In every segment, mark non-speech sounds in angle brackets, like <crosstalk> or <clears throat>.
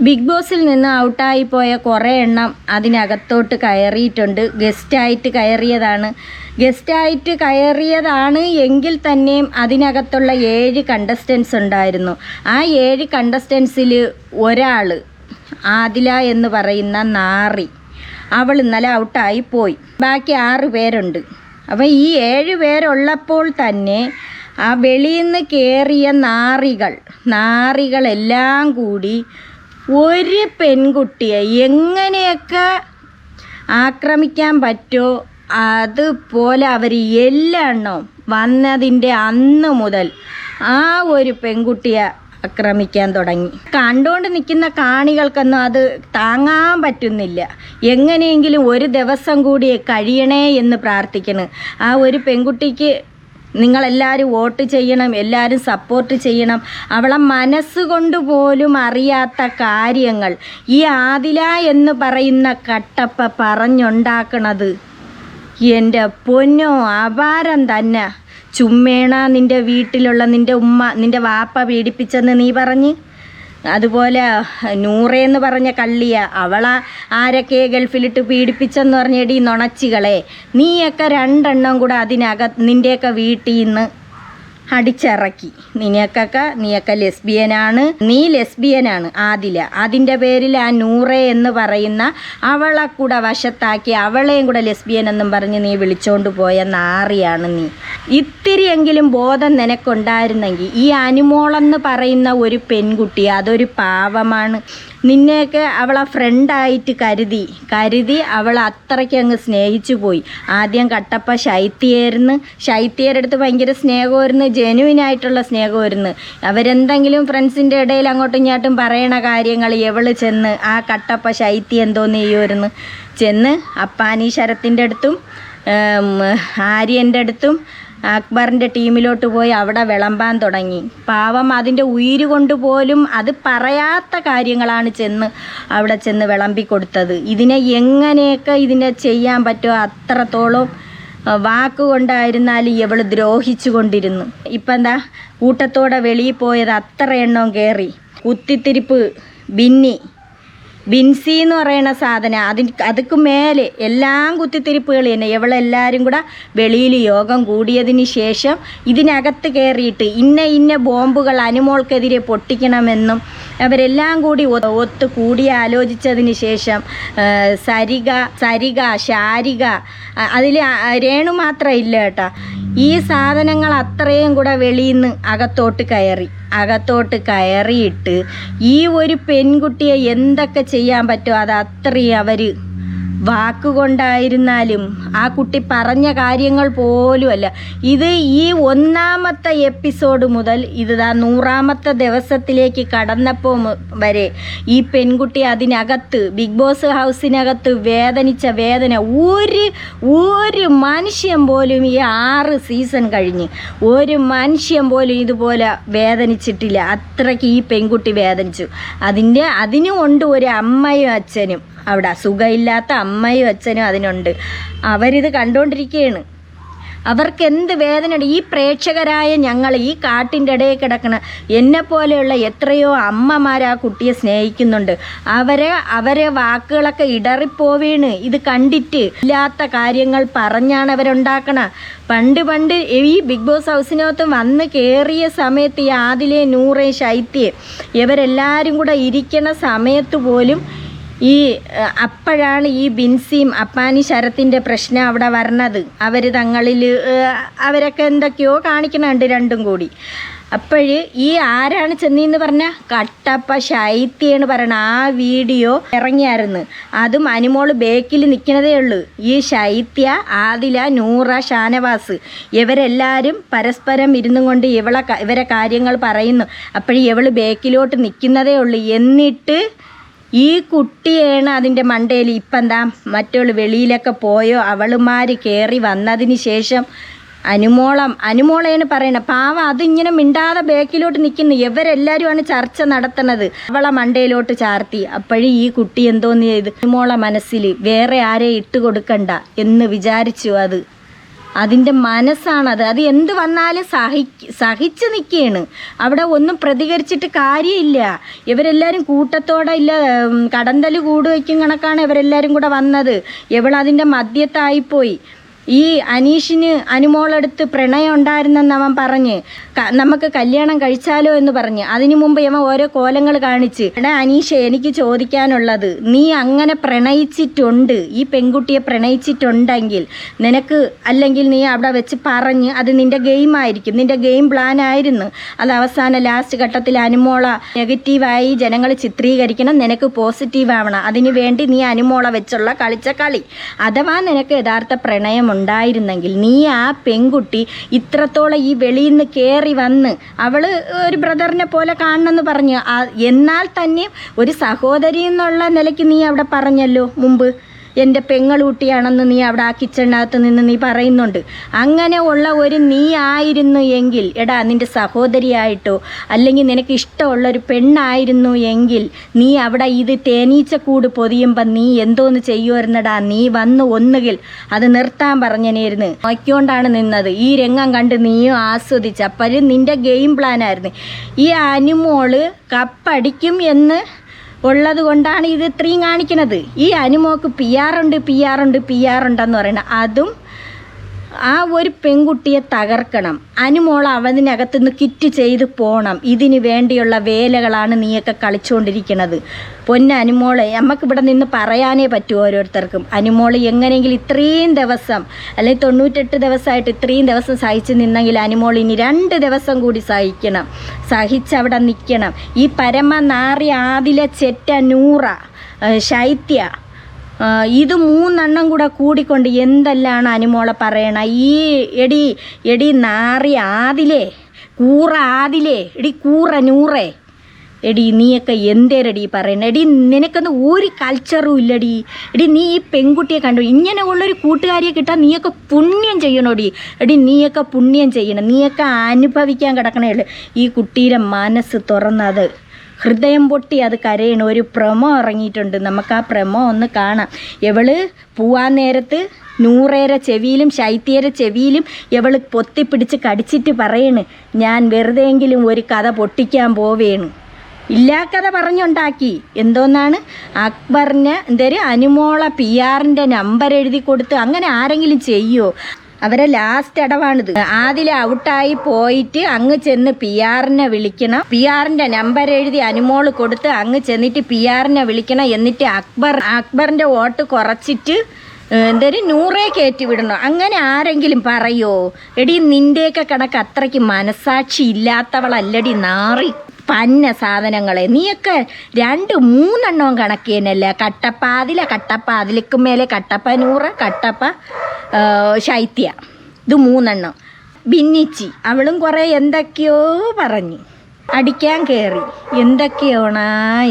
Big ബോസിൽ നിന്ന് ഔട്ടായി പോയ കുറേ എണ്ണം അതിനകത്തോട്ട് കയറിയിട്ടുണ്ട്. ഗസ്റ്റായിട്ട് കയറിയതാണ്. ഗസ്റ്റായിട്ട് കയറിയതാണ് എങ്കിൽ തന്നെയും അതിനകത്തുള്ള ഏഴ് കണ്ടസ്റ്റൻസ് ഉണ്ടായിരുന്നു. ആ ഏഴ് കണ്ടസ്റ്റൻസിൽ ഒരാൾ ആദില എന്ന് പറയുന്ന നാറി. അവൾ ഇന്നലെ ഔട്ടായി പോയി. ബാക്കി ആറ് പേരുണ്ട്. അപ്പം ഈ ഏഴ് പേരുള്ളപ്പോൾ തന്നെ ആ വെളിയിൽ നിന്ന് കയറിയ നാറികൾ നാറികളെല്ലാം കൂടി ഒരു പെൺകുട്ടിയെ എങ്ങനെയൊക്കെ ആക്രമിക്കാൻ പറ്റുമോ അതുപോലെ അവർ എല്ലെണ്ണം വന്നതിന്റെ അന്ന് മുതൽ ആ ഒരു പെൺകുട്ടിയെ ആക്രമിക്കാൻ തുടങ്ങി. കണ്ടുകൊണ്ട് നിൽക്കുന്ന കാണികൾക്കൊന്നും അത് താങ്ങാൻ പറ്റുന്നില്ല. എങ്ങനെയെങ്കിലും ഒരു ദിവസം കൂടി കഴിയണേ എന്ന് പ്രാർത്ഥിക്കണം. ആ ഒരു പെൺകുട്ടിക്ക് നിങ്ങളെല്ലാവരും വോട്ട് ചെയ്യണം എല്ലാവരും സപ്പോർട്ട് ചെയ്യണം. അവളെ മനസ്സുകൊണ്ട് പോലും അറിയാത്ത കാര്യങ്ങൾ. ഈ ആദില എന്ന് പറയുന്ന കട്ടപ്പ പറഞ്ഞുണ്ടാക്കണത് എന്റെ പൊന്നോ അപാരം തന്നെ. ചുമ്മേണ നിന്റെ വീട്ടിലുള്ള നിന്റെ ഉമ്മ നിന്റെ വാപ്പ പീഡിപ്പിച്ചെന്ന് നീ പറഞ്ഞ്? അതുപോലെ നൂറേന്ന് പറഞ്ഞ കള്ളിയ അവള ആരൊക്കെ ഗൾഫിലിട്ട് പീഡിപ്പിച്ചെന്ന് ഈ നുണച്ചികളെ. നീയൊക്കെ രണ്ടെണ്ണം കൂടെ അതിനകത്ത് നിന്റെയൊക്കെ വീട്ടിൽ നിന്ന് അടിച്ചിറക്കി. നിനക്കൊക്കെ നീയൊക്കെ ലെസ്ബിയനാണ്. നീ ലെസ്ബിയനാണ്. ആദില. അതിന്റെ പേരിൽ ആ നൂറെ എന്ന് പറയുന്ന അവളെ കൂടെ വശത്താക്കി അവളെയും കൂടെ ലെസ്ബിയൻ എന്നും പറഞ്ഞ് നീ വിളിച്ചോണ്ട് പോയ നാറിയാണ് നീ. ഇത്തിരിയെങ്കിലും ബോധം നിനക്കുണ്ടായിരുന്നെങ്കിൽ ഈ അനുമോളെന്ന് പറയുന്ന ഒരു പെൺകുട്ടി അതൊരു പാവമാണ്. നിന്നെയൊക്കെ അവളെ ഫ്രണ്ടായിട്ട് കരുതി. കരുതി അവൾ അത്രയ്ക്ക് അങ്ങ് സ്നേഹിച്ചു പോയി. ആദ്യം കട്ടപ്പ ശൈത്യയായിരുന്നു. ശൈത്യയുടെ അടുത്ത് ഭയങ്കര സ്നേഹമായിരുന്നു. ജെനുവിനായിട്ടുള്ള സ്നേഹമായിരുന്നു. അവരെന്തെങ്കിലും ഫ്രണ്ട്സിന്റെ ഇടയിൽ അങ്ങോട്ടും ഇങ്ങോട്ടും പറയണ കാര്യങ്ങൾ എവൾ ചെന്ന് ആ കട്ടപ്പ ശൈത്യം എന്തോന്ന് ചെയ്യുമായിരുന്നു. ചെന്ന് അപ്പാനി ശരത്തിന്റെ അടുത്തും ആര്യന്റെ അടുത്തും അക്ബറിന്റെ ടീമിലോട്ട് പോയി അവിടെ വിളമ്പാൻ തുടങ്ങി. പാവം അതിന്റെ ഉയിര് കൊണ്ട് പോലും അത് പറയാത്ത കാര്യങ്ങളാണ് ചെന്ന് അവിടെ ചെന്ന് വിളമ്പി കൊടുത്തത് ഇതിനെ എങ്ങനെയൊക്കെ ഇതിനെ ചെയ്യാൻ പറ്റുമോ അത്രത്തോളം വാക്കുകൊണ്ടായിരുന്നാലും ഇവൾ ദ്രോഹിച്ചു കൊണ്ടിരുന്നു ഇപ്പം എന്താ കൂട്ടത്തോടെ വെളിയിൽ പോയത് അത്ര എണ്ണം കയറി. കുത്തിത്തിരിപ്പ് ബിന്നി ബിൻസി എന്ന് പറയുന്ന സാധനം. അതിന് അതുക്ക് മേലെ എല്ലാം കുത്തിത്തിരിപ്പുകൾ തന്നെ. ഇവളെല്ലാവരും കൂടെ വെളിയിൽ യോഗം കൂടിയതിന് ശേഷം ഇതിനകത്ത് കയറിയിട്ട് ഇന്ന ഇന്ന ബോംബുകൾ അനുമോൾക്കെതിരെ പൊട്ടിക്കണമെന്നും അവരെല്ലാം കൂടി ഒത്ത് കൂടി ആലോചിച്ചതിന് ശേഷം സരിക സരിക ശാരിക അതിൽ രേണു മാത്രം ഇല്ല കേട്ടോ. ഈ സാധനങ്ങൾ അത്രയും കൂടെ വെളിയിൽ നിന്ന് അകത്തോട്ട് കയറി അകത്തോട്ട് കയറിയിട്ട് ഈ ഒരു പെൺകുട്ടിയെ എന്തൊക്കെ ചെയ്യാൻ പറ്റുമോ അത് അത്രയും അവർ വാക്കുകൊണ്ടായിരുന്നാലും ആ കുട്ടി പറഞ്ഞ കാര്യങ്ങൾ പോലുമല്ല. ഇത് ഈ ഒന്നാമത്തെ എപ്പിസോഡ് മുതൽ ഇത് ആ നൂറാമത്തെ ദിവസത്തിലേക്ക് കടന്നപ്പോൾ വരെ ഈ പെൺകുട്ടി അതിനകത്ത് ബിഗ് ബോസ് ഹൗസിനകത്ത് വേദനിച്ച വേദന ഒരു ഒരു മനുഷ്യൻ പോലും ഈ ആറ് സീസൺ കഴിഞ്ഞ് ഒരു മനുഷ്യൻ പോലും ഇതുപോലെ വേദനിച്ചിട്ടില്ല. അത്രയ്ക്ക് ഈ പെൺകുട്ടി വേദനിച്ചു. അതിന്റെ അതിനും ഉണ്ട് ഒരു അമ്മയും അച്ഛനും. അവിടെ അസുഖമില്ലാത്ത അമ്മയും അച്ഛനും അതിനുണ്ട്. അവരിത് കണ്ടുകൊണ്ടിരിക്കുകയാണ് അവർക്ക് എന്ത് വേദനയുണ്ട് ഈ പ്രേക്ഷകരായ ഞങ്ങൾ ഈ കാട്ടിന്റെ ഇടയിൽ കിടക്കണ എന്നെ പോലെയുള്ള എത്രയോ അമ്മമാർ ആ കുട്ടിയെ സ്നേഹിക്കുന്നുണ്ട്. അവരെ അവരെ വാക്കുകളൊക്കെ ഇടറിപ്പോവേണ്. ഇത് കണ്ടിട്ട് ഇല്ലാത്ത കാര്യങ്ങൾ പറഞ്ഞാണ് അവരുണ്ടാക്കണ. പണ്ട് പണ്ട് ഈ ബിഗ് ബോസ് ഹൗസിനകത്ത് വന്ന് കയറിയ സമയത്ത് ഈ ആദിലെ നൂറെ ശൈത്യെ ഇവരെല്ലാവരും കൂടെ ഇരിക്കണ സമയത്ത് പോലും ഈ അപ്പോഴാണ് ഈ ബിൻസിയും അപ്പാനി ശരത്തിന്റെ പ്രശ്നം അവിടെ വരണത്. അവർ തങ്ങളിൽ അവരൊക്കെ എന്തൊക്കെയോ കാണിക്കണുണ്ട് രണ്ടും കൂടി. അപ്പോഴ് ഈ ആരാണ് ചെന്നീന്ന് പറഞ്ഞ? കട്ടപ്പ ശൈത്യാണ് പറയണ ആ വീഡിയോ ഇറങ്ങിയായിരുന്നു. അതും അനുമോൾ ബേക്കിൽ നിൽക്കണതേ ഉള്ളൂ. ഈ ശൈത്യ ആദില നൂറ ഷാനവാസ് ഇവരെല്ലാവരും പരസ്പരം ഇരുന്നു കൊണ്ട് ഇവളെ ഇവരെ കാര്യങ്ങൾ പറയുന്നു. അപ്പോൾ ഇവൾ ബേക്കിലോട്ട് നിൽക്കുന്നതേ ഉള്ളൂ. എന്നിട്ട് ഈ കുട്ടിയാണ് അതിന്റെ മണ്ടയിൽ ഇപ്പം എന്താ മറ്റുള്ള വെളിയിലൊക്കെ പോയോ? അവളുമാർ കയറി വന്നതിന് ശേഷം അനുമോളം അനുമോളയാണ് പറയണത് പാവ അതിങ്ങനെ മിണ്ടാതെ ബാക്കിലോട്ട് നിൽക്കുന്നു ഇവരെല്ലാവരുമാണ് ചർച്ച നടത്തുന്നത് അവളെ മണ്ടയിലോട്ട് ചാർത്തി. അപ്പോഴും ഈ കുട്ടി എന്തോന്ന് ചെയ്ത്? അനുമോളെ മനസ്സിൽ വേറെ ആരെ ഇട്ട് കൊടുക്കണ്ട എന്ന് വിചാരിച്ചു അത്. അതിന്റെ മനസ്സാണത് അത്. എന്ത് വന്നാലും സഹി സഹിച്ച് നിൽക്കുകയാണ്. അവിടെ ഒന്നും പ്രതികരിച്ചിട്ട് കാര്യമില്ല. ഇവരെല്ലാവരും കൂട്ടത്തോടെ ഇല്ല കടന്തൽ കൂടുവയ്ക്കും കണക്കാണ് ഇവരെല്ലാവരും കൂടെ വന്നത്. ഇവളതിന്റെ മധ്യത്തായിപ്പോയി ഈ അനീഷിന് അനുമോളടുത്ത് പ്രണയം ഉണ്ടായിരുന്നെന്ന് അവൻ പറഞ്ഞ് നമുക്ക് കല്യാണം കഴിച്ചാലോ എന്ന് പറഞ്ഞ്. അതിനു മുമ്പ് അവൻ ഓരോ കോലങ്ങൾ കാണിച്ച് എടാ അനീഷ് എനിക്ക് ചോദിക്കാനുള്ളത് നീ അങ്ങനെ പ്രണയിച്ചിട്ടുണ്ട് ഈ പെൺകുട്ടിയെ പ്രണയിച്ചിട്ടുണ്ടെങ്കിൽ നിനക്ക് അല്ലെങ്കിൽ നീ അവിടെ വെച്ച് പറഞ്ഞ് അത് നിന്റെ ഗെയിം ആയിരിക്കും നിന്റെ ഗെയിം പ്ലാൻ ആയിരുന്നു. അത് അവസാന ലാസ്റ്റ് ഘട്ടത്തിൽ അനുമോള നെഗറ്റീവായി ജനങ്ങൾ ചിത്രീകരിക്കണം നിനക്ക് പോസിറ്റീവ് ആവണം. അതിനു വേണ്ടി നീ അനുമോള വെച്ചുള്ള കളിച്ച കളി. അഥവാ നിനക്ക് യഥാർത്ഥ പ്രണയം ഉണ്ടായിരുന്നെങ്കിൽ നീ ആ പെൺകുട്ടി ഇത്രത്തോളം ഈ വെളിയിൽ നിന്ന് കയറി വന്ന് അവൾ ഒരു ബ്രദറിനെ പോലെ കാണണമെന്ന് പറഞ്ഞു. എന്നാൽ തന്നെ ഒരു സഹോദരി എന്നുള്ള നിലയ്ക്ക് നീ അവിടെ പറഞ്ഞല്ലോ മുമ്പ്? എന്റെ പെങ്ങളൂട്ടിയാണെന്ന് നീ അവിടെ ആ കിച്ചണിനകത്ത് നിന്ന് നീ പറയുന്നുണ്ട്. അങ്ങനെ ഉള്ള ഒരു നീ ആയിരുന്നു എങ്കിൽ എടാ നിന്റെ സഹോദരിയായിട്ടോ അല്ലെങ്കിൽ നിനക്ക് ഇഷ്ടമുള്ള ഒരു പെണ്ണായിരുന്നു എങ്കിൽ നീ അവിടെ ഇത് തേനീച്ചക്കൂട് പൊതിയുമ്പം നീ എന്തോന്ന് ചെയ്യുമായിരുന്നടാ നീ വന്ന് ഒന്നുകിൽ അത് നിർത്താൻ പറഞ്ഞനേരുന്ന് നോക്കിക്കൊണ്ടാണ് നിന്നത്. ഈ രംഗം കണ്ട് നീയും ആസ്വദിച്ച. അപ്പം നിന്റെ ഗെയിം പ്ലാനായിരുന്നു. ഈ അനുമോൾ കപ്പടിക്കും എന്ന് ഉള്ളത് കൊണ്ടാണ് ഇത് ഇത്രയും കാണിക്കുന്നത്. ഈ അനുമോക്ക് പി ആർ ഉണ്ട് പി ഉണ്ട് പി ആർ പറയുന്നത്. അതും ആ ഒരു പെൺകുട്ടിയെ തകർക്കണം. അനുമോൾ അവനകത്ത് നിന്ന് കിറ്റ് ചെയ്ത് പോകണം ഇതിന് വേണ്ടിയുള്ള വേലകളാണ് നീയൊക്കെ കളിച്ചുകൊണ്ടിരിക്കുന്നത് പൊന്ന അനുമോളെ നമുക്കിവിടെ നിന്ന് പറയാനേ പറ്റൂ ഓരോരുത്തർക്കും. അനുമോൾ എങ്ങനെയെങ്കിലും ഇത്രയും ദിവസം അല്ലെങ്കിൽ തൊണ്ണൂറ്റെട്ട് ദിവസമായിട്ട് ഇത്രയും ദിവസം സഹിച്ച് നിന്നെങ്കിൽ അനുമോൾ ഇനി രണ്ട് ദിവസം കൂടി സഹിക്കണം. സഹിച്ച് അവിടെ നിൽക്കണം. ഈ പരമ നാറി ആദിലെ ചെറ്റ നൂറ ശൈത്യ ഇത് മൂന്നെണ്ണം കൂടെ കൂടിക്കൊണ്ട് എന്തെല്ലാണ് അനുമോള പറയണ? ഈ എടി എടി നാറി ആദിലേ കൂറ ആദിലേ എടി കൂറ നൂറേ. എടി നീയൊക്കെ എന്തേരടി പറയണ? എടി നിനക്കൊന്നും ഒരു കൾച്ചറും ഇല്ലടി. എടി നീ ഈ പെൺകുട്ടിയെ കണ്ടു? ഇങ്ങനെ ഉള്ളൊരു കൂട്ടുകാരിയെ കിട്ടാൻ നീയൊക്കെ പുണ്യം ചെയ്യണോടി. എടി നീയൊക്കെ പുണ്യം ചെയ്യണം. നീയൊക്കെ അനുഭവിക്കാൻ കിടക്കണേ ഈ കുട്ടിയുടെ മനസ്സ് തുറന്നത്. ഹൃദയം പൊട്ടി അത് കരയണ ഒരു പ്രമോ ഇറങ്ങിയിട്ടുണ്ട്. നമുക്ക് ആ പ്രമോ ഒന്ന് കാണാം. എവൾ പോവാൻ നേരത്ത് നൂറേര ചെവിയിലും ശൈത്യേര ചെവിയിലും എവൾ പൊത്തിപ്പിടിച്ച് കടിച്ചിട്ട് പറയണ് ഞാൻ വെറുതെയെങ്കിലും ഒരു കഥ പൊട്ടിക്കാൻ പോവേണ്. ഇല്ലാ കഥ പറഞ്ഞുണ്ടാക്കി. എന്തോന്നാണ്? അക്ബറിന് എന്തേര്? അനുമോള പി ആറിന്റെ നമ്പർ എഴുതി കൊടുത്ത് അങ്ങനെ ആരെങ്കിലും ചെയ്യുമോ അവരെ ലാസ്റ്റ് അടവാണിത്. ആദ്യം ഔട്ടായി പോയിട്ട് അങ്ങ് ചെന്ന് പി ആറിനെ വിളിക്കണം. പി ആറിന്റെ നമ്പർ എഴുതി അനുമോൾ കൊടുത്ത് അങ്ങ് ചെന്നിട്ട് പി ആറിനെ വിളിക്കണം എന്നിട്ട് അക്ബർ അക്ബറിന്റെ വോട്ട് കുറച്ചിട്ട് എന്തൊരു? നൂറേ കയറ്റി വിടണോ. അങ്ങനെ ആരെങ്കിലും പറയോ? എടി നിന്റെയൊക്കെ കണക്ക് അത്രയ്ക്ക് മനസാക്ഷി ഇല്ലാത്തവളല്ലടി നാറി. പന്ന സാധനങ്ങളെ. നീയൊക്കെ രണ്ട് മൂന്നെണ്ണവും കണക്ക് തന്നെയല്ലേ കട്ടപ്പ അതില കട്ടപ്പ അതിലേക്ക് മേലെ കട്ടപ്പ നൂറ് കട്ടപ്പ ശൈത്യ. ഇത് മൂന്നെണ്ണം. ഭിന്നിച്ചി അവളും കുറേ എന്തൊക്കെയോ പറഞ്ഞു. അടിക്കാൻ കയറി എന്തൊക്കെയാണാ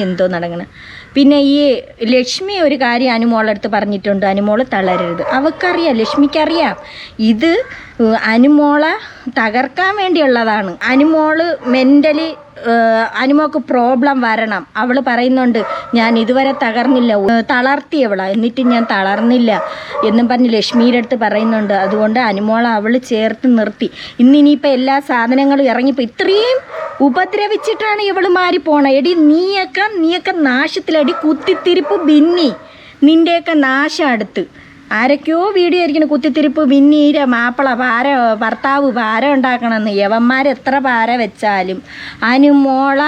എന്തോ നടക്കണം. പിന്നെ ഈ ലക്ഷ്മി ഒരു കാര്യം അനുമോളടുത്ത് പറഞ്ഞിട്ടുണ്ട്. അനുമോൾ തളരരുത്. അവൾക്കറിയാം ലക്ഷ്മിക്കറിയാം. ഇത് അനുമോളെ തകർക്കാൻ വേണ്ടിയുള്ളതാണ്. അനുമോൾ മെന്റലി അനുമോക്ക് പ്രോബ്ലം വരണം. അവൾ പറയുന്നുണ്ട് ഞാൻ ഇതുവരെ തകർന്നില്ല. തളർത്തി തളർത്തിയവളാ എന്നിട്ട് ഞാൻ തളർന്നില്ല. എന്നും പറഞ്ഞ് ലക്ഷ്മിയുടെ അടുത്ത് പറയുന്നുണ്ട്. അതുകൊണ്ട് അനുമോളെ അവൾ ചേർത്ത് നിർത്തി. ഇന്നിനിയിപ്പോൾ എല്ലാ സാധനങ്ങളും ഇറങ്ങിപ്പോൾ ഇത്രയും ഉപദ്രവിച്ചിട്ടാണ് ഇവൾ മാറി പോണ. എടി നീയൊക്കെ നീയൊക്കെ നാശത്തിലടി കുത്തിത്തിരിപ്പ് ഭിന്നി നിന്റെയൊക്കെ നാശം അടുത്ത്. ആരൊക്കെയോ വീഡിയോ ആയിരിക്കണം. കുത്തിത്തിരിപ്പ് മിന്നീര മാപ്പിള പാര ഭർത്താവ് പാര ഉണ്ടാക്കണമെന്ന്. യവന്മാർ എത്ര പാര വെച്ചാലും. അനുമോള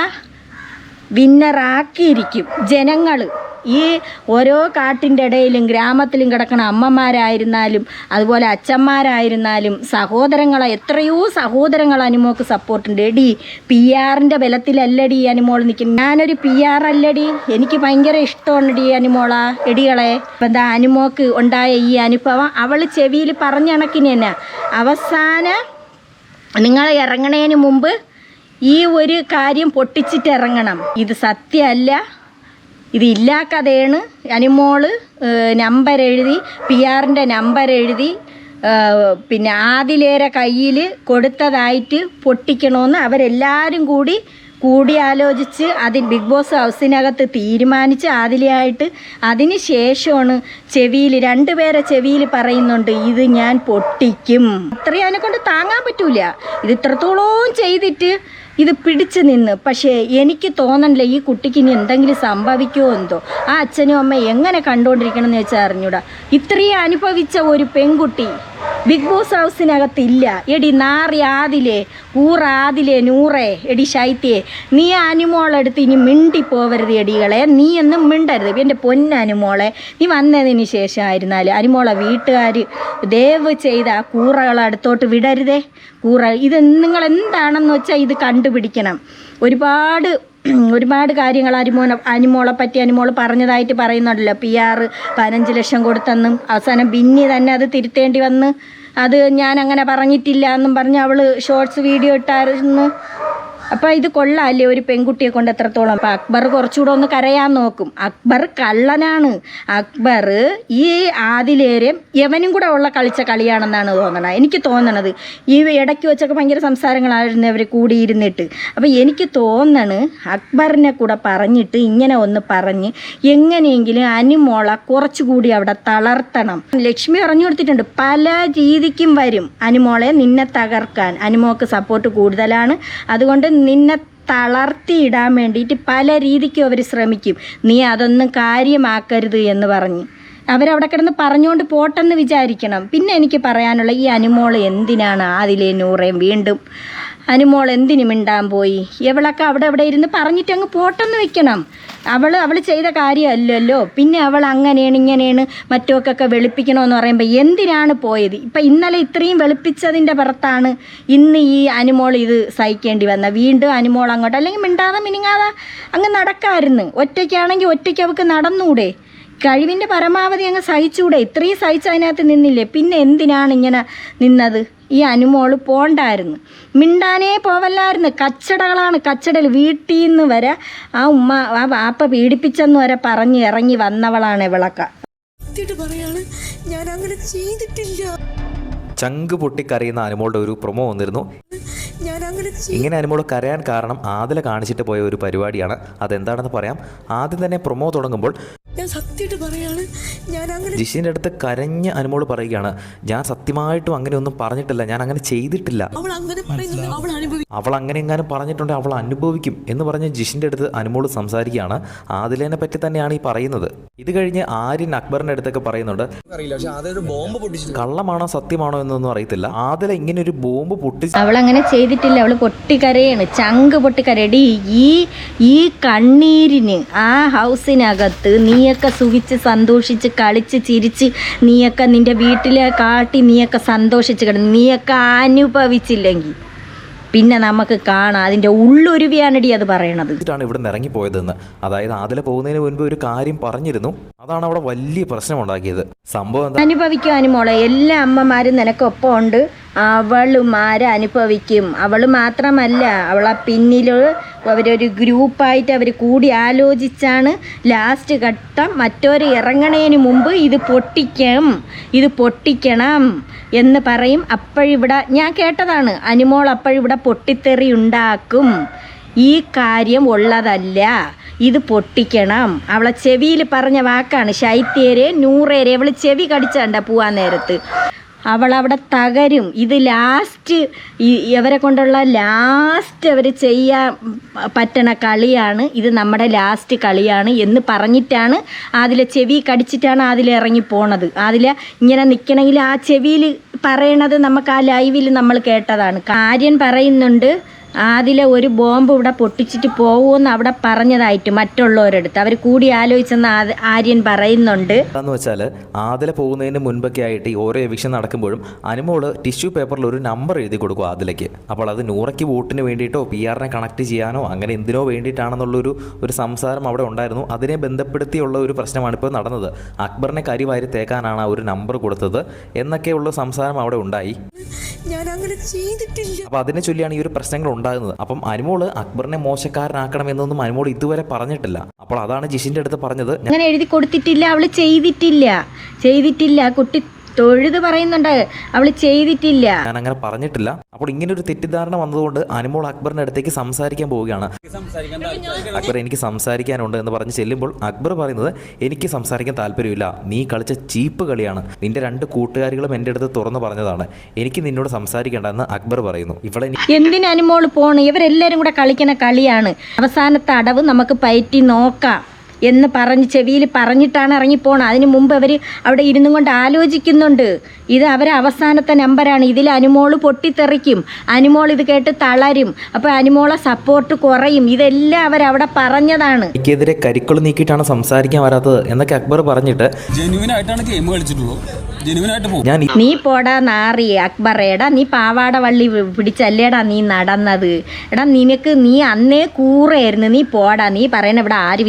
വിന്നറാക്കിയിരിക്കും. ജനങ്ങൾ ഈ ഓരോ കാട്ടിന്റെ ഇടയിലും ഗ്രാമത്തിലും കിടക്കുന്ന അമ്മമാരായിരുന്നാലും അതുപോലെ അച്ഛന്മാരായിരുന്നാലും സഹോദരങ്ങളെ എത്രയോ സഹോദരങ്ങൾ അനുമോക്ക് സപ്പോർട്ടുണ്ട് എടി പി ആറിന്റെ ബലത്തിലല്ലടി അനുമോൾ നിൽക്കും ഞാനൊരു പി ആർ അല്ലടി. എനിക്ക് ഭയങ്കര ഇഷ്ടമാണ് ഡി അനുമോള. എടികളെ ഇപ്പം എന്താ അനുമോക്ക് ഉണ്ടായ ഈ അനുഭവം അവൾ ചെവിയിൽ പറഞ്ഞ കണക്കിന് തന്നെ. അവസാന നിങ്ങൾ ഇറങ്ങണതിന് മുമ്പ് ഈ ഒരു കാര്യം പൊട്ടിച്ചിട്ടിറങ്ങണം. ഇത് സത്യമല്ല. ഇത് കഥയാണ്. അനിമോൾ നമ്പർ എഴുതി പി ആറിന്റെ നമ്പർ എഴുതി പിന്നെ ആദിലേരെ കയ്യിൽ കൊടുത്തതായിട്ട് പൊട്ടിക്കണമെന്ന് അവരെല്ലാവരും കൂടി കൂടിയാലോചിച്ച് അതിൽ ബിഗ് ബോസ് ഹൗസിനകത്ത് തീരുമാനിച്ച് ആദിലയായിട്ട് അതിന് ശേഷമാണ് ചെവിയിൽ രണ്ടുപേരെ ചെവിയിൽ പറയുന്നുണ്ട് ഇത് ഞാൻ പൊട്ടിക്കും. അത്രയും അതിനെ കൊണ്ട് താങ്ങാൻ പറ്റൂല. ഇത് ഇത്രത്തോളം ചെയ്തിട്ട് ഇത് പിടിച്ചു നിന്ന്. പക്ഷേ എനിക്ക് തോന്നണില്ല ഈ കുട്ടിക്ക് ഇനി എന്തെങ്കിലും സംഭവിക്കുമോ എന്തോ. ആ അച്ഛനും അമ്മ എങ്ങനെ കണ്ടുകൊണ്ടിരിക്കണം എന്ന് വെച്ചാൽ അറിഞ്ഞൂടാ. ഇത്രയും അനുഭവിച്ച ഒരു പെൺകുട്ടി ബിഗ് ബോസ് ഹൗസിനകത്ത് ഇല്ല. എടി നാറി ആദിലേ ഊറാതിലേ നൂറേ എടി ശൈത്യേ. നീ അനുമോളെടുത്ത് ഇനി മിണ്ടി പോവരുത് എടികളെ. നീ എന്നും മിണ്ടരുത്. എന്റെ പൊന്നനുമോളെ നീ വന്നതിന് ശേഷം ആയിരുന്നാലും അനുമോളെ വീട്ടുകാർ ദയവ് ചെയ്ത് ആ കൂറകൾ അടുത്തോട്ട് വിടരുതേ. കൂറ ഇത് നിങ്ങൾ എന്താണെന്ന് വെച്ചാൽ ഇത് കണ്ടുപിടിക്കണം. ഒരുപാട് <clears throat> ഒരുപാട് കാര്യങ്ങൾ അരിമോന അനിമോളെ പറ്റി അനിമോൾ പറഞ്ഞതായിട്ട് പറയുന്നുണ്ടല്ലോ. പി ആർ പതിനഞ്ച് ലക്ഷം കൊടുത്തെന്നും അവസാനം ബിന്നി തന്നെ അത് തിരുത്തേണ്ടി വന്ന് അത് ഞാൻ അങ്ങനെ പറഞ്ഞിട്ടില്ല എന്നും പറഞ്ഞ് അവൾ ഷോർട്സ് വീഡിയോ ഇട്ടായിരുന്നു. അപ്പോൾ ഇത് കൊള്ളാല്ലേ ഒരു പെൺകുട്ടിയെ കൊണ്ട് എത്രത്തോളം? അപ്പം അക്ബർ കുറച്ചുകൂടെ ഒന്ന് കരയാൻ നോക്കും. അക്ബർ കള്ളനാണ്. അക്ബർ ഈ ആദിലേരെ യവനും കൂടെ ഉള്ള കളിച്ച കളിയാണെന്നാണ് തോന്നണത്. എനിക്ക് തോന്നണത് ഈ ഇടയ്ക്ക് വെച്ചൊക്കെ ഭയങ്കര സംസാരങ്ങളായിരുന്നു അവർ കൂടിയിരുന്നിട്ട്. അപ്പം എനിക്ക് തോന്നണ് അക്ബറിനെ കൂടെ പറഞ്ഞിട്ട് ഇങ്ങനെ ഒന്ന് പറഞ്ഞ് എങ്ങനെയെങ്കിലും അനുമോള കുറച്ചുകൂടി അവിടെ തളർത്തണം. ലക്ഷ്മി പറഞ്ഞു കൊടുത്തിട്ടുണ്ട് പല രീതിക്കും വരും അനുമോളെ നിന്നെ തകർക്കാൻ. അനുമോക്ക് സപ്പോർട്ട് കൂടുതലാണ്. അതുകൊണ്ട് നിന്നെ തളർത്തിയിടാൻ വേണ്ടിയിട്ട് പല രീതിക്കും അവർ ശ്രമിക്കും. നീ അതൊന്നും കാര്യമാക്കരുത് എന്ന് പറഞ്ഞ്. അവരവിടെ കിടന്ന് പറഞ്ഞുകൊണ്ട് പോട്ടെന്ന് വിചാരിക്കണം. പിന്നെ എനിക്ക് പറയാനുള്ള ഈ അനുമോൾ എന്തിനാണ് ആദിലെ നൂറേം വീണ്ടും അനുമോൾ എന്തിനു മിണ്ടാൻ പോയി? എവളൊക്കെ അവിടെ അവിടെ ഇരുന്ന് പറഞ്ഞിട്ട് അങ്ങ് പോട്ടെന്ന് വെക്കണം. അവൾ അവൾ ചെയ്ത കാര്യമല്ലല്ലോ. പിന്നെ അവൾ അങ്ങനെയാണ് ഇങ്ങനെയാണ് മറ്റൊക്കെ വെളുപ്പിക്കണമെന്ന് പറയുമ്പോൾ എന്തിനാണ് പോയത്? ഇപ്പം ഇന്നലെ ഇത്രയും വെളുപ്പിച്ചതിന്റെ പുറത്താണ് ഇന്ന് ഈ അനുമോൾ ഇത് സഹിക്കേണ്ടി വന്ന വീണ്ടും അനുമോൾ അങ്ങോട്ട് അല്ലെങ്കിൽ മിണ്ടാതെ മിനിങ്ങാതെ അങ്ങ് നടക്കാമായിരുന്നു ഒറ്റയ്ക്കാണെങ്കിൽ ഒറ്റയ്ക്ക് അവൾക്ക് നടന്നൂടെ? കഴിവിന്റെ പരമാവധി അങ്ങ് സഹിച്ചുകൂടെ ഇത്രയും സഹിച്ച് അതിനകത്ത് നിന്നില്ലേ? പിന്നെ എന്തിനാണ് ഇങ്ങനെ നിന്നത്? ഈ അനുമോൾ പോണ്ടായിരുന്നു. മിണ്ടാനേ പോവല്ലായിരുന്നു. കച്ചടകളാണ് കച്ചടൽ വീട്ടിൽ നിന്ന് വരെ ആ ഉമ്മ ആ വാപ്പ പീഡിപ്പിച്ചെന്ന് വരെ പറഞ്ഞ് ഇറങ്ങി വന്നവളാണ് ഇവളൊക്കെ. പറയാണ്. ഞാൻ അങ്ങനെ ചെയ്തിട്ടില്ല. ചങ്ക് പൊട്ടിക്കറിയുന്ന അനുമോളുടെ ഒരു പ്രൊമോ വന്നിരുന്നു. ഞാൻ അങ്ങനെ ഇങ്ങനെ അനുമോൾ കരയാൻ കാരണം ആദില കാണിച്ചിട്ട് പോയ ഒരു പരിപാടിയാണ്. അതെന്താണെന്ന് പറയാം. ആദ്യം തന്നെ പ്രൊമോ തുടങ്ങുമ്പോൾ ഞാൻ സത്യമായിട്ട് പറയാണ് ഞാൻ അങ്ങനെ ജിഷിന്റെ അടുത്ത് കരഞ്ഞ അനുമോൾ പറയുകയാണ് ഞാൻ സത്യമായിട്ടും അങ്ങനെ ഒന്നും പറഞ്ഞിട്ടില്ല ഞാൻ അങ്ങനെ ചെയ്തിട്ടില്ല. അവൾ അങ്ങനെ പറയുന്നത് അവൾ അനുഭവിക്കും അവൾ അങ്ങനെ എങ്ങാനും പറഞ്ഞിട്ടുണ്ടെങ്കിൽ അവൾ അനുഭവിക്കും എന്ന് പറഞ്ഞ് ജിഷിന്റെ അടുത്ത് അനുമോൾ സംസാരിക്കുകയാണ്. ആദിലേനെ പറ്റി തന്നെയാണ് ഈ പറയുന്നത്. ഇത് കഴിഞ്ഞ് ആര്യൻ അക്ബറിന്റെ അടുത്തൊക്കെ പറയുന്നുണ്ട് അറിയില്ല പക്ഷെ അതൊരു ബോംബ് പൊട്ടിച്ചു കള്ളമാണോ സത്യമാണോ എന്നൊന്നും അറിയത്തില്ല. ആദില ഇങ്ങനെ ഒരു ബോംബ് പൊട്ടിച്ചു അവൾ അങ്ങനെ ചെയ്തിട്ടില്ല അവൾ പൊട്ടിക്കരയാണ്. ചങ്ക് പൊട്ടിക്കരടി ഈ ഈ കണ്ണീരിന് ആ ഹൗസിനകത്ത് നീയൊക്കെ സുഖിച്ച് സന്തോഷിച്ച് കളിച്ച് ചിരിച്ച് നീയൊക്കെ നിന്റെ വീട്ടിലെ കാട്ടി നീയൊക്കെ സന്തോഷിച്ച് കിടന്നു നീയൊക്കെ അനുഭവിച്ചില്ലെങ്കിൽ പിന്നെ നമുക്ക് കാണാം. അതിന്റെ ഉള്ളൊരുവിയാണടി അത് പറയണത്. ഇതാണ് ഇവിടെ നിന്ന് ഇറങ്ങിപ്പോയതെന്ന്. അതായത് ആദ്യം പോകുന്നതിന് മുൻപ് ഒരു കാര്യം പറഞ്ഞിരുന്നു. അതാണ് അവിടെ വലിയ പ്രശ്നം ഉണ്ടാക്കിയത് സംഭവം എന്താ? മോളെ എല്ലാ അമ്മമാരും നിനക്കൊപ്പം ഉണ്ട് അവളുമാരെ അനുഭവിക്കും? അവൾ മാത്രമല്ല അവളെ പിന്നിൽ അവരൊരു ഗ്രൂപ്പായിട്ട് അവർ കൂടി ആലോചിച്ചാണ് ലാസ്റ്റ് ഘട്ടം. മറ്റൊരു ഇറങ്ങണതിന് മുമ്പ് ഇത് പൊട്ടിക്കണം ഇത് പൊട്ടിക്കണം എന്ന് പറയും. അപ്പോഴിവിടെ ഞാൻ കേട്ടതാണ് അനുമോൾ അപ്പോഴിവിടെ പൊട്ടിത്തെറി ഉണ്ടാക്കും. ഈ കാര്യം ഉള്ളതല്ല ഇത് പൊട്ടിക്കണം. അവളെ ചെവിയിൽ പറഞ്ഞ വാക്കാണ് ശൈത്യരെ നൂറേരെ. അവൾ ചെവി കടിച്ചാണ്ട പോവാൻ നേരത്ത്. അവളവിടെ തകരും. ഇത് ലാസ്റ്റ് ഇവരെ കൊണ്ടുള്ള ലാസ്റ്റ് അവർ ചെയ്യാൻ പറ്റണ കളിയാണ്. ഇത് നമ്മുടെ ലാസ്റ്റ് കളിയാണ് എന്ന് പറഞ്ഞിട്ടാണ് അതിലെ ചെവി കടിച്ചിട്ടാണ് അതിൽ ഇറങ്ങി പോണത്. അതിൽ ഇങ്ങനെ നിൽക്കണമെങ്കിൽ ആ ചെവിയിൽ പറയണത് നമുക്ക് ആ ലൈവിൽ നമ്മൾ കേട്ടതാണ്. കാര്യൻ പറയുന്നുണ്ട് അതിലെ ഒരു ബോംബ് ഇവിടെ പൊട്ടിച്ചിട്ട് പോകുമെന്ന് അവിടെ പറഞ്ഞതായിട്ട് മറ്റുള്ളവരെടുത്ത്. അവർ കൂടി ആലോചിച്ചെന്ന് ആര്യൻ പറയുന്നുണ്ട്. എന്താന്ന് വെച്ചാൽ ആദില പോകുന്നതിന് മുൻപൊക്കെ ആയിട്ട് ഈ ഓരോ എവിക്ഷൻ നടക്കുമ്പോഴും അനുമോൾ ടിഷ്യൂ പേപ്പറിൽ ഒരു നമ്പർ എഴുതി കൊടുക്കും ആദിലേക്ക്. അപ്പോൾ അത് നൂറയ്ക്ക് വോട്ടിന് വേണ്ടിയിട്ടോ പി ആറിനെ കണക്ട് ചെയ്യാനോ അങ്ങനെ എന്തിനോ വേണ്ടിയിട്ടാണെന്നുള്ളൊരു ഒരു സംസാരം അവിടെ ഉണ്ടായിരുന്നു. അതിനെ ബന്ധപ്പെടുത്തിയുള്ള ഒരു പ്രശ്നമാണ് ഇപ്പോൾ നടന്നത്. അക്ബറിനെ കരിവാരി തേക്കാനാണ് ആ ഒരു നമ്പർ കൊടുത്തത്. എന്നൊക്കെയുള്ള സംസാരം അവിടെ ഉണ്ടായി. ഞാൻ അങ്ങനെ ചെയ്തിട്ടില്ല. അപ്പോൾ അതിനെ ചൊല്ലിയാണ് ഈ ഒരു പ്രശ്നങ്ങൾ ഉണ്ടാകുന്നത്. അപ്പം അനുമോൾ അക്ബറിനെ മോശക്കാരനാക്കണം എന്നൊന്നും അനുമോൾ ഇതുവരെ പറഞ്ഞിട്ടില്ല. അപ്പോൾ അതാണ് ജിഷിന്റെ അടുത്ത് പറഞ്ഞത്. അങ്ങനെ എഴുതി കൊടുത്തിട്ടില്ല അവൾ ചെയ്തിട്ടില്ല. ചെയ്തിട്ടില്ല കുട്ടി തൊഴുത് പറയുന്നുണ്ട്. അവൾ ചെയ്തിട്ടില്ല. ഞാൻ അങ്ങനെ പറഞ്ഞിട്ടില്ല. അപ്പോൾ ഇങ്ങനെ ഒരു തെറ്റിദ്ധാരണ വന്നതുകൊണ്ട് അനുമോൾ അക്ബറിന്റെ അടുത്തേക്ക് സംസാരിക്കാൻ പോവുകയാണ്. അക്ബർ എനിക്ക് സംസാരിക്കാനുണ്ട് എന്ന് പറഞ്ഞ് ചെല്ലുമ്പോൾ അക്ബർ പറയുന്നത് എനിക്ക് സംസാരിക്കാൻ താല്പര്യമില്ല. നീ കളിച്ച ചീപ്പ് കളിയാണ്. നിന്റെ രണ്ട് കൂട്ടുകാരികളും എന്റെ അടുത്ത് തുറന്നു പറഞ്ഞതാണ്. എനിക്ക് നിന്നോട് സംസാരിക്കേണ്ട എന്ന് അക്ബർ പറയുന്നു. ഇവിടെ എന്തിനു പോണ്? ഇവരെല്ലാരും കൂടെ കളിക്കുന്ന കളിയാണ്. അവസാനത്തെ അടവ് നമുക്ക് പയറ്റി നോക്കാം. എന്ന് പറഞ്ഞ് ചെവിയിൽ പറഞ്ഞിട്ടാണ് ഇറങ്ങിപ്പോണത് അതിന് മുമ്പ് അവർ അവിടെ ഇരുന്നും കൊണ്ട് ആലോചിക്കുന്നുണ്ട്. ഇത് അവരെ അവസാനത്തെ നമ്പറാണ് ഇതിൽ അനുമോൾ പൊട്ടിത്തെറിക്കും. അനുമോൾ ഇത് കേട്ട് തളരും. അപ്പോൾ അനുമോളെ സപ്പോർട്ട് കുറയും. ഇതെല്ലാം അവരവിടെ പറഞ്ഞതാണ്. എനിക്കെതിരെ കരിക്കൾ നീക്കിയിട്ടാണ് സംസാരിക്കാൻ വരാത്തത് എന്നൊക്കെ അക്ബർ പറഞ്ഞിട്ട് ഗെയിം കളിച്ചിട്ടുള്ളൂ. ഞാൻ നീ പോടാ നാറി അക്ബറേടാ നീ പാവാട വള്ളി പിടിച്ചല്ലേടാ നീ നടന്നത്. എടാ നിനക്ക് നീ അന്നേ കൂറായിരുന്നു. നീ പോടാ. നീ പറയണ ഇവിടെ ആര്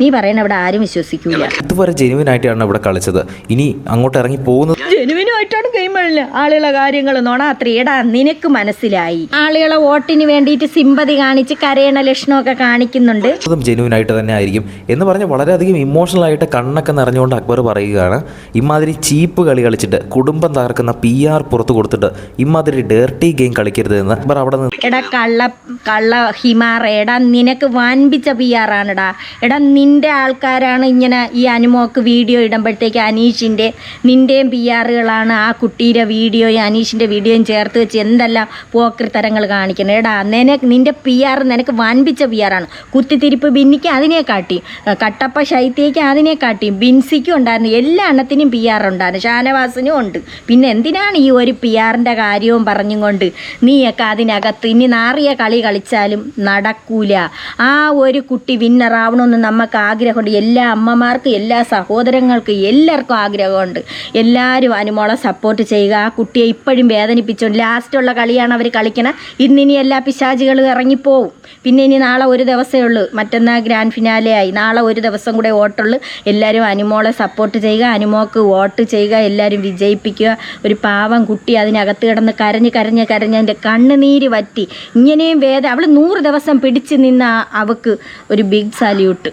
നീ പറയുന്ന അവിടെ ആരും വിശ്വസിക്കൂല. ഇതുവരെ ജെനുവിൻ ആയിട്ടാണ് ഇവിടെ കളിച്ചത്. ഇനി അങ്ങോട്ട് ഇറങ്ങി പോകുന്നത് ജെനുവിനുമായിട്ടാണ് ഗെയിം കളില്ല ആളുകളെ കാര്യങ്ങൾ നോണാത്രി എടാ നിനക്ക് മനസ്സിലായി. ആളുകളെ വോട്ടിന് വേണ്ടിയിട്ട് സിമ്പതി കാണിച്ച് കരയണ ലക്ഷണമൊക്കെ കാണിക്കുന്നുണ്ട്. അതും ജെനുവിൻ ആയിട്ട് തന്നെ ആയിരിക്കും. എന്ന് പറഞ്ഞ് വളരെയധികം ഇമോഷണൽ ആയിട്ട് കണ്ണൊക്കെ നിറഞ്ഞുകൊണ്ട് അക്ബർ പറയുകയാണ് ഇമാതിരി ചീപ്പ് കളി കളിച്ചിട്ട് കുടുംബം തകർക്കുന്ന പി ആർ പുറത്ത് കൊടുത്തിട്ട് ഇമാതിരി ഡേർട്ടി ഗെയിം കളിക്കരുത് എന്ന് അക്ബർ അവിടെ നിന്ന് എടാ കള്ള കള്ള ഹിമാറ. എടാ നിനക്ക് വാൻപിച്ച പി ആറാണെടാ എടാ നിന്റെ ആൾക്കാരാണ് ഇങ്ങനെ ഈ അനുമോക്ക് വീഡിയോ ഇടുമ്പോഴത്തേക്ക് അനീഷിന്റെ നിന്റെയും പി ആറുകളാണ് ആ കുട്ടിയുടെ വീഡിയോയും അനീഷിന്റെ വീഡിയോയും ചേർത്ത് വെച്ച് എന്തെല്ലാം പോക്കൃത്തരങ്ങൾ കാണിക്കുന്നത്. എടാ നിനക്ക് നിന്റെ പി ആർ നിനക്ക് വൻപിച്ച പി ആറാണ് കുത്തിത്തിരിപ്പ് ബിന്നിക്ക് അതിനെ കാട്ടി കട്ടപ്പ ശൈത്യയ്ക്ക് അതിനെ കാട്ടി ബിൻസിക്കും ഉണ്ടായിരുന്നു എല്ലാ എണ്ണത്തിനും പി ആർ ഉണ്ടായിരുന്നു ഷാനവാസിനും ഉണ്ട്. പിന്നെ എന്തിനാണ് ഈ ഒരു പി ആറിന്റെ കാര്യവും പറഞ്ഞും കൊണ്ട് നീയൊക്കെ അതിനകത്ത് ഇനി നാറിയ കളി കളിച്ചാലും നടക്കൂല. ആ ഒരു കുട്ടി വിന്നറാവണമെന്ന് നമുക്ക് ആഗ്രഹമുണ്ട് എല്ലാ അമ്മമാർക്കും എല്ലാ സഹോദരങ്ങൾക്കും എല്ലാവർക്കും ആഗ്രഹമുണ്ട്. എല്ലാവരും അനുമോളെ സപ്പോർട്ട് ചെയ്യുക. ആ കുട്ടിയെ ഇപ്പോഴും വേദനിപ്പിച്ചുകൊണ്ട് ലാസ്റ്റുള്ള കളിയാണ് അവർ കളിക്കണം. ഇന്നിനി എല്ലാ പിശാചികളും ഇറങ്ങിപ്പോവും. പിന്നെ ഇനി നാളെ ഒരു ദിവസമേ ഉള്ളൂ. മറ്റന്നാൾ ഗ്രാൻഡ് ഫിനാലെ ആയി. നാളെ ഒരു ദിവസം കൂടെ വോട്ടുള്ളൂ. എല്ലാവരും അനുമോളെ സപ്പോർട്ട് ചെയ്യുക. അനുമോക്ക് വോട്ട് ചെയ്യുക. എല്ലാവരും വിജയിപ്പിക്കുക. ഒരു പാവം കുട്ടി അതിനകത്ത് കിടന്ന് കരഞ്ഞ് കരഞ്ഞ് കരഞ്ഞ് അതിന്റെ കണ്ണുനീര് വറ്റി. ഇങ്ങനെയും വേദ അവൾ നൂറ് ദിവസം പിടിച്ച് നിന്ന അവക്ക് ഒരു ബിഗ് സല്യൂട്ട്